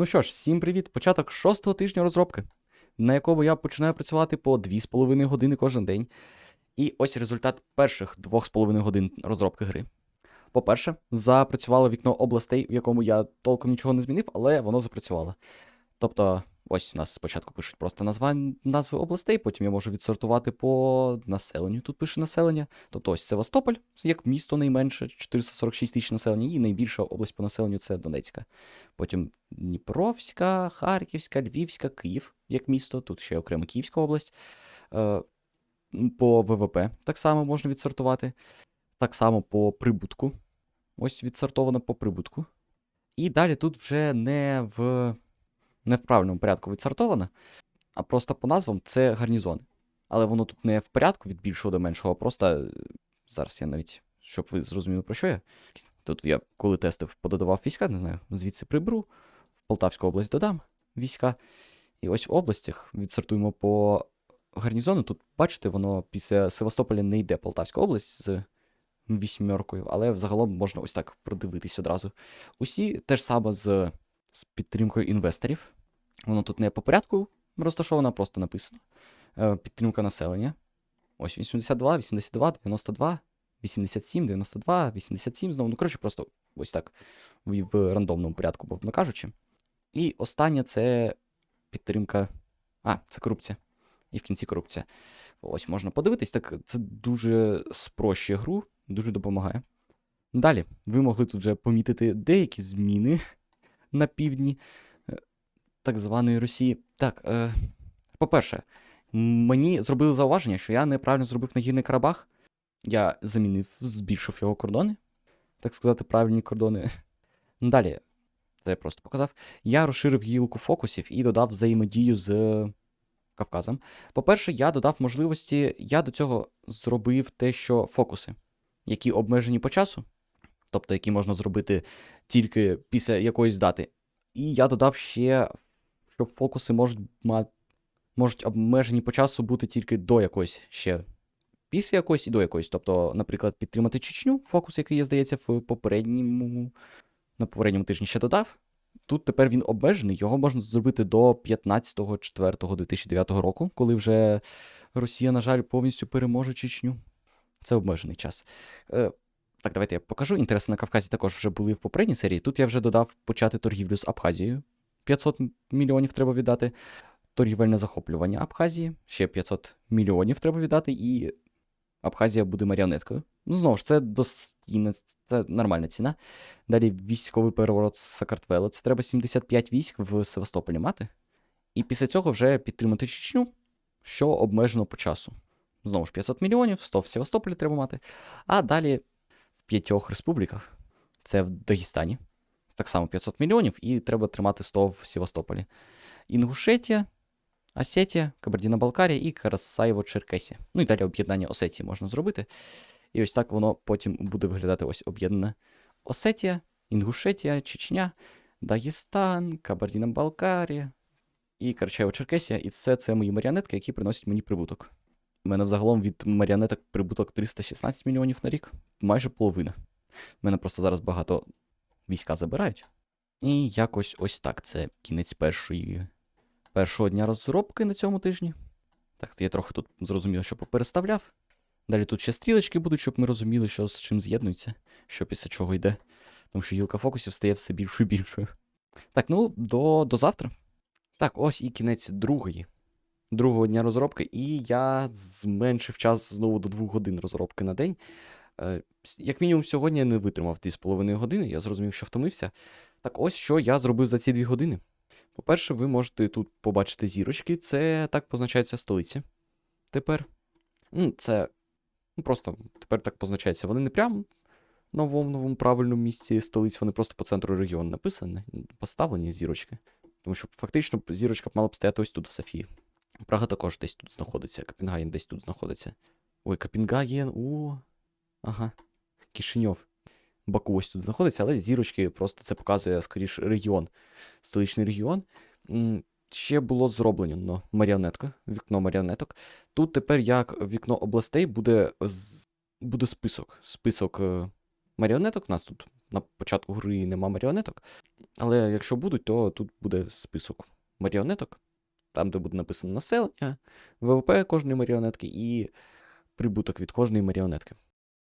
Ну що ж, всім привіт! Початок шостого тижня розробки, на якому я починаю працювати по 2,5 години кожен день. І ось результат перших 2,5 годин розробки гри. По-перше, запрацювало вікно областей, в якому я толком нічого не змінив, але воно запрацювало. Тобто, ось у нас спочатку пишуть просто назва, назви областей, потім я можу відсортувати по населенню. Тут пише населення. Тобто ось Севастополь, як місто найменше, 446 тисяч населення, і найбільша область по населенню це Донецька. Потім Дніпровська, Харківська, Львівська, Київ як місто, тут ще окремо Київська область. Е, По ВВП так само можна відсортувати. Так само по прибутку. Ось відсортовано по прибутку. І далі тут вже не в, не в правильному порядку відсортовано, а просто по назвам це гарнізони. Але воно тут не в порядку від більшого до меншого, а просто е, зараз я навіть, щоб ви зрозуміли, про що я. Тут я, коли тестив, пододавав війська, не знаю, звідси приберу, в Полтавську область додам війська. І ось в областях відсортуємо по гарнізону. Тут, бачите, воно після Севастополя не йде Полтавська область з вісьмеркою, але взагалом можна ось так продивитись одразу. Усі те ж саме з, з підтримкою інвесторів. Воно тут не по порядку розташовано, просто написано. Е, Підтримка населення. Ось 82, 82, 92, 87, 92, 87 знову. Ну, коротше, просто ось так в, рандомному порядку, мовно кажучи. І останнє це підтримка. А, це корупція. І в кінці корупція. Ось можна подивитись, так це дуже спрощує гру, дуже допомагає. Далі, ви могли тут вже помітити деякі зміни на півдні так званої Росії. Так, е, по-перше, мені зробили зауваження, що я неправильно зробив нагірний Карабах. Я замінив, збільшив його кордони, так сказати, правильні кордони. Далі, це я просто показав. Я розширив гілку фокусів і додав взаємодію з Кавказом. По-перше, я додав можливості, я до цього зробив те, що фокуси, які обмежені по часу, тобто які можна зробити тільки після якоїсь дати. І я додав ще, що фокуси можуть мати. Можуть обмежені по часу бути тільки до якоїсь ще після якоїсь і до якоїсь. Тобто, наприклад, підтримати Чечню, фокус, який я, здається, в попередньому на попередньому тижні ще додав. Тут тепер він обмежений, його можна зробити до 15.04.2009 року, коли вже Росія, на жаль, повністю переможе Чечню. Це обмежений час. Е, так, давайте я покажу. Інтереси на Кавказі також вже були в попередній серії. Тут я вже додав почати торгівлю з Абхазією. 500 мільйонів треба віддати. Торгівельне захоплювання Абхазії. Ще 500 мільйонів треба віддати, і Абхазія буде маріонеткою. Ну, знову ж, це достійна, це нормальна ціна. Далі військовий переворот з Сакартвело. Це треба 75 військ в Севастополі мати. І після цього вже підтримати Чечню, що обмежено по часу. Знову ж 500 мільйонів, 100 в Севастополі треба мати. А далі в п'ятьох республіках. Це в Дагестані. Так само 500 мільйонів, і треба тримати 100 в Севастополі. Інгушетія, Осетія, Кабардіна-Балкарія і Карасаєво-Черкесія. Ну і далі об'єднання Осетії можна зробити. І ось так воно потім буде виглядати ось об'єднане Осетія, Інгушетія, Чечня, Дагестан, Кабардіна-Балкарія і Карачаєво-Черкесія. І все це мої маріонетки, які приносять мені прибуток. У мене взагалом від маріонеток прибуток 316 мільйонів на рік, майже половина. У мене просто зараз багато війська забирають. І якось ось так. Це кінець першої, першого дня розробки на цьому тижні. Так, я трохи тут зрозуміло, що попереставляв. Далі тут ще стрілочки будуть, щоб ми розуміли, що з чим з'єднується, що після чого йде. Тому що гілка фокусів стає все більшою і більшою. Так, ну, до, до завтра. Так, ось і кінець другої. Другого дня розробки, і я зменшив час знову до 2 годин розробки на день. Е, як мінімум, сьогодні я не витримав 2,5 години, я зрозумів, що втомився. Так ось що я зробив за ці 2 години. По-перше, ви можете тут побачити зірочки, це так позначаються столиці. Тепер. Ну, це Ну, просто тепер так позначається. Вони не прямо на новому, новому правильному місці столиць, вони просто по центру регіону написані, поставлені зірочки. Тому що фактично зірочка б мала б стояти ось тут, в Софії. Прага також десь тут знаходиться, Копенгаген десь тут знаходиться. Ой, Копенгаген, о. Ага. Кишиньов. Баку ось тут знаходиться, але зірочки просто це показує, скоріш, регіон. Столичний регіон. Ще було зроблено маріонетка, вікно маріонеток. Тут тепер як вікно областей буде буде список. Список е, маріонеток. У нас тут на початку гри нема маріонеток. Але якщо будуть, то тут буде список маріонеток, там, де буде написано населення, ВВП кожної маріонетки і прибуток від кожної маріонетки.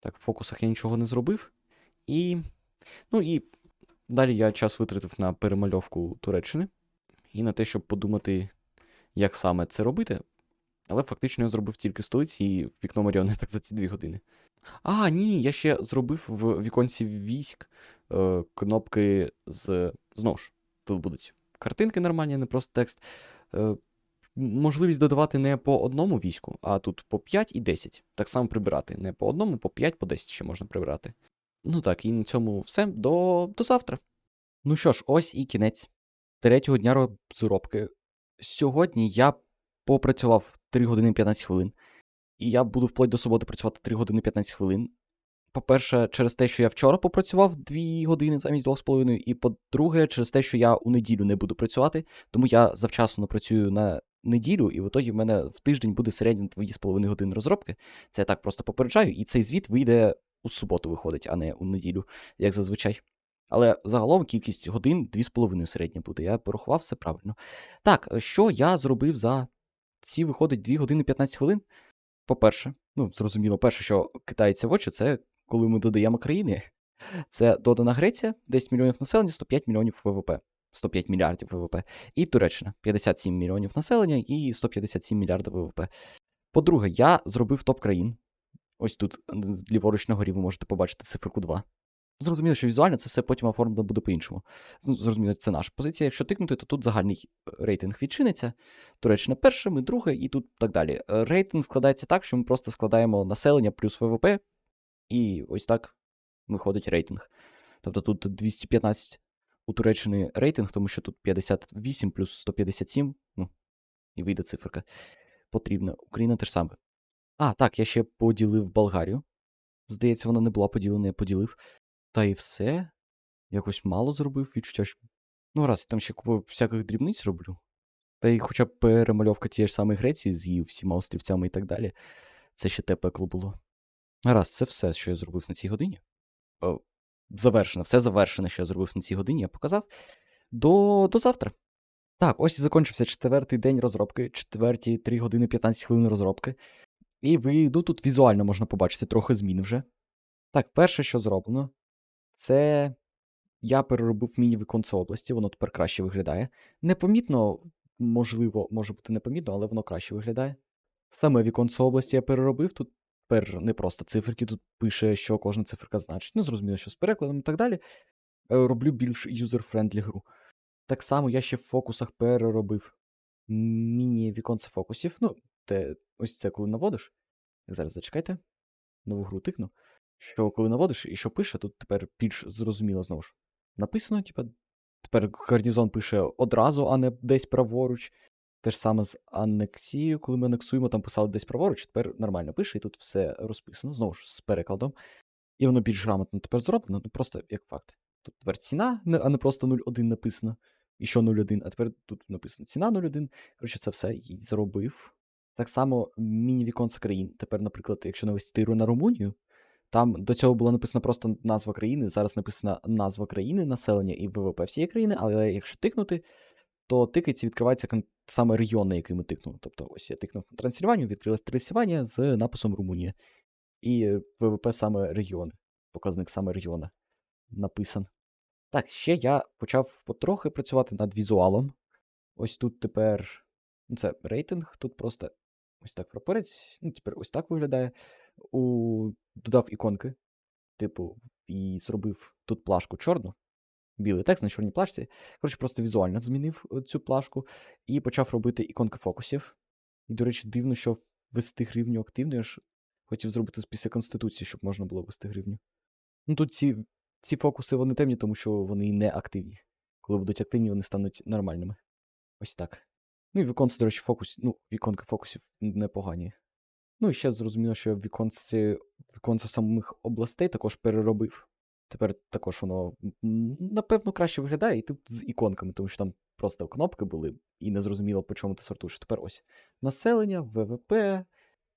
Так, в фокусах я нічого не зробив. І. Ну і далі я час витратив на перемальовку Туреччини і на те, щоб подумати, як саме це робити. Але фактично я зробив тільки столиці і вікно маріонеток за ці дві години. А, ні, я ще зробив в віконці військ е, кнопки з. Знову ж, тут будуть картинки нормальні, не просто текст. Е, можливість додавати не по одному війську, а тут по 5 і 10. Так само прибирати. Не по одному, по 5, по 10 ще можна прибирати. Ну так, і на цьому все. До, до завтра. Ну що ж, ось і кінець третього дня розробки. Сьогодні я попрацював 3 години 15 хвилин. І я буду вплоть до суботи працювати 3 години 15 хвилин. По-перше, через те, що я вчора попрацював 2 години замість 2,5, і по-друге, через те, що я у неділю не буду працювати, тому я завчасно працюю на неділю, і в ітогі в мене в тиждень буде середньо 2,5 години розробки. Це я так просто попереджаю, і цей звіт вийде у суботу, виходить, а не у неділю, як зазвичай. Але загалом кількість годин 2,5 середня буде. Я порахував все правильно. Так, що я зробив за ці виходить 2 години 15 хвилин? По-перше, ну, зрозуміло, перше, що китається в очі, це коли ми додаємо країни. Це додана Греція, 10 мільйонів населення, 105 мільйонів ВВП. 105 мільярдів ВВП. І Туреччина 57 мільйонів населення і 157 мільярдів ВВП. По-друге, я зробив топ країн. Ось тут ліворуч на горі ви можете побачити циферку 2. Зрозуміло, що візуально це все потім оформлено буде по-іншому. Зрозуміло, це наша позиція. Якщо тикнути, то тут загальний рейтинг відчиниться. Туреччина перша, ми друге, і тут так далі. Е, рейтинг складається так, що ми просто складаємо населення плюс ВВП, і ось так виходить рейтинг. Тобто тут 215 у Туреччини рейтинг, тому що тут 58 плюс 157, ну, і вийде циферка. Потрібна. Україна теж саме. А, так, я ще поділив Болгарію. Здається, вона не була поділена, я поділив. Та і все. Якось мало зробив відчуття. що... Ну, раз я там ще купу всяких дрібниць роблю. Та й хоча б перемальовка тієї ж самої Греції з її всіма острівцями і так далі. Це ще те пекло було. Гаразд, це все, що я зробив на цій годині. О, завершено, все завершено, що я зробив на цій годині, я показав. До до завтра. Так, ось і закінчився четвертий день розробки, четверті 3 години 15 хвилин розробки. І ви, ну тут візуально можна побачити трохи змін вже. Так, перше, що зроблено, це я переробив міні-віконце області, воно тепер краще виглядає. Непомітно, можливо, може бути непомітно, але воно краще виглядає. Саме віконце області я переробив. Тут тепер не просто циферки, тут пише, що кожна циферка значить. Ну, зрозуміло, що з перекладом і так далі. Е, роблю більш юзер-френдлі гру. Так само я ще в фокусах переробив міні-віконце фокусів. Ну, те, ось це коли наводиш. Зараз зачекайте. Нову гру тикну що коли наводиш і що пише, тут тепер більш зрозуміло знову ж. Написано, типа, тепер гарнізон пише одразу, а не десь праворуч. Те ж саме з анексією, коли ми анексуємо, там писали десь праворуч, тепер нормально пише, і тут все розписано, знову ж з перекладом. І воно більш грамотно тепер зроблено, ну просто як факт. Тут тепер ціна, а не просто 0,1 написано. І що 0,1, а тепер тут написано ціна 0,1. Коротше, це все і зробив. Так само міні-віконце країн. Тепер, наприклад, якщо навести на Румунію, там до цього була написана просто назва країни. Зараз написана назва країни, населення і ВВП всієї країни, але якщо тикнути, то тикається, відкривається саме регіон, на який ми тикнули. Тобто, ось я тикнув на Трансильванію, відкрилось Трансильванія з написом Румунія. І ВВП саме регіони. Показник саме регіона написан. Так, ще я почав потрохи працювати над візуалом. Ось тут тепер. Ну, це рейтинг, тут просто ось так прапорець. Ну, тепер ось так виглядає у... додав іконки, типу, і зробив тут плашку чорну, білий текст на чорній плашці. Коротше, просто візуально змінив е, цю плашку і почав робити іконки фокусів. І, до речі, дивно, що вести гривню активно. Я ж хотів зробити після Конституції, щоб можна було вести гривню. Ну тут ці ці фокуси вони темні, тому що вони не активні. Коли будуть активні, вони стануть нормальними. Ось так. Ну і віконці, до речі, фокус, ну, віконки фокусів непогані. Ну і ще зрозуміло, що я віконці, віконце самих областей також переробив. Тепер також воно, напевно, краще виглядає і тут з іконками, тому що там просто кнопки були, і не зрозуміло, по чому ти сортуєш. Тепер ось населення, ВВП,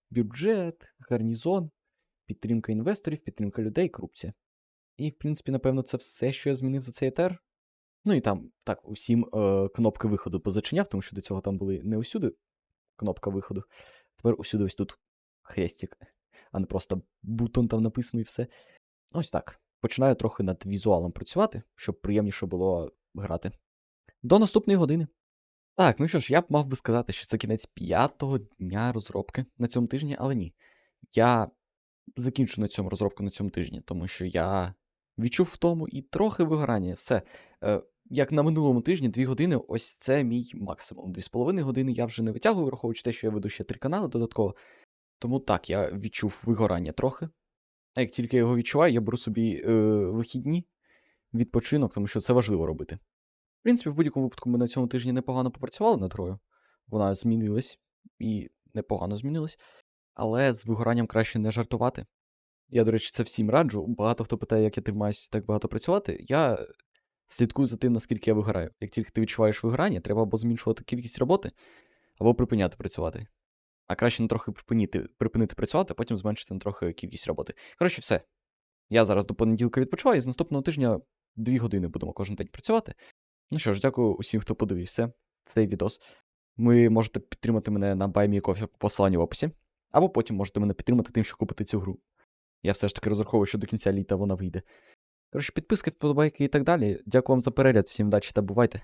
бюджет, гарнізон, підтримка інвесторів, підтримка людей, корупція. І, в принципі, напевно, це все, що я змінив за цей етер. Ну і там так, усім е, кнопки виходу позачиняв, тому що до цього там були не усюди кнопка виходу. Тепер усюди ось тут хрестик, а не просто бутон там написано і все. Ось так. Починаю трохи над візуалом працювати, щоб приємніше було грати. До наступної години. Так, ну що ж, я б мав би сказати, що це кінець п'ятого дня розробки на цьому тижні, але ні. Я закінчу на цьому розробку на цьому тижні, тому що я відчув втому і трохи вигорання. Все. Е, як на минулому тижні, дві години, ось це мій максимум. Дві з половиною години я вже не витягую, враховуючи те, що я веду ще три канали додатково. Тому так, я відчув вигорання трохи. А як тільки я його відчуваю, я беру собі е, вихідні, відпочинок, тому що це важливо робити. В принципі, в будь-якому випадку ми на цьому тижні непогано попрацювали над грою. Вона змінилась і непогано змінилась. Але з вигоранням краще не жартувати. Я, до речі, це всім раджу. Багато хто питає, як я тримаюся так багато працювати. Я слідкую за тим, наскільки я вигораю. Як тільки ти відчуваєш вигорання, треба або зменшувати кількість роботи, або припиняти працювати. А краще на трохи припинити, припинити працювати, а потім зменшити на трохи кількість роботи. Коротше, все. Я зараз до понеділка відпочиваю, і з наступного тижня дві години будемо кожен день працювати. Ну що ж, дякую усім, хто подивився цей відос. Ви можете підтримати мене на BuyMeCoffee по посиланню в описі, або потім можете мене підтримати тим, що купити цю гру. Я все ж таки розраховую, що до кінця літа вона вийде. Коротше, підписки, вподобайки і так далі. Дякую вам за перегляд, всім вдачі та бувайте.